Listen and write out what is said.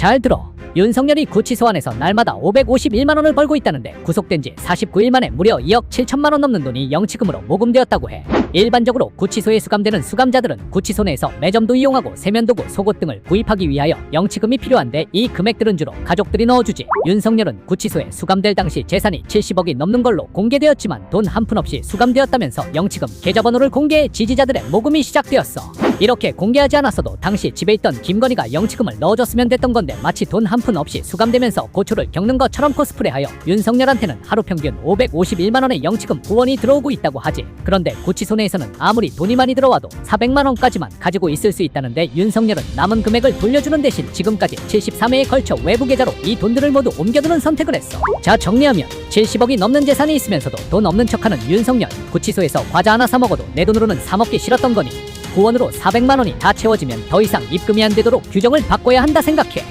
잘 들어. 윤석열이 구치소 안에서 날마다 551만 원을 벌고 있다는데 구속된 지 49일 만에 무려 2억 7천만 원 넘는 돈이 영치금으로 모금되었다고 해. 일반적으로 구치소에 수감되는 수감자들은 구치소 내에서 매점도 이용하고 세면도구, 속옷 등을 구입하기 위하여 영치금이 필요한데 이 금액들은 주로 가족들이 넣어주지. 윤석열은 구치소에 수감될 당시 재산이 70억이 넘는 걸로 공개되었지만 돈 한 푼 없이 수감되었다면서 영치금 계좌번호를 공개해 지지자들의 모금이 시작되었어. 이렇게 공개하지 않았어도 당시 집에 있던 김건희가 영치금을 넣어줬으면 됐던 건데 마치 돈 한 푼 없이 수감되면서 고초를 겪는 것처럼 코스프레하여 윤석열한테는 하루 평균 551만 원의 영치금 후원이 들어오고 있다고 하지. 그런데 구치소 내에서는 아무리 돈이 많이 들어와도 400만 원까지만 가지고 있을 수 있다는데 윤석열은 남은 금액을 돌려주는 대신 지금까지 73회에 걸쳐 외부 계좌로 이 돈들을 모두 옮겨두는 선택을 했어. 자 정리하면 70억이 넘는 재산이 있으면서도 돈 없는 척하는 윤석열. 구치소에서 과자 하나 사 먹어도 내 돈으로는 사 먹기 싫었던 거니 후원으로 400만 원이 다 채워지면 더 이상 입금이 안 되도록 규정을 바꿔야 한다 생각해.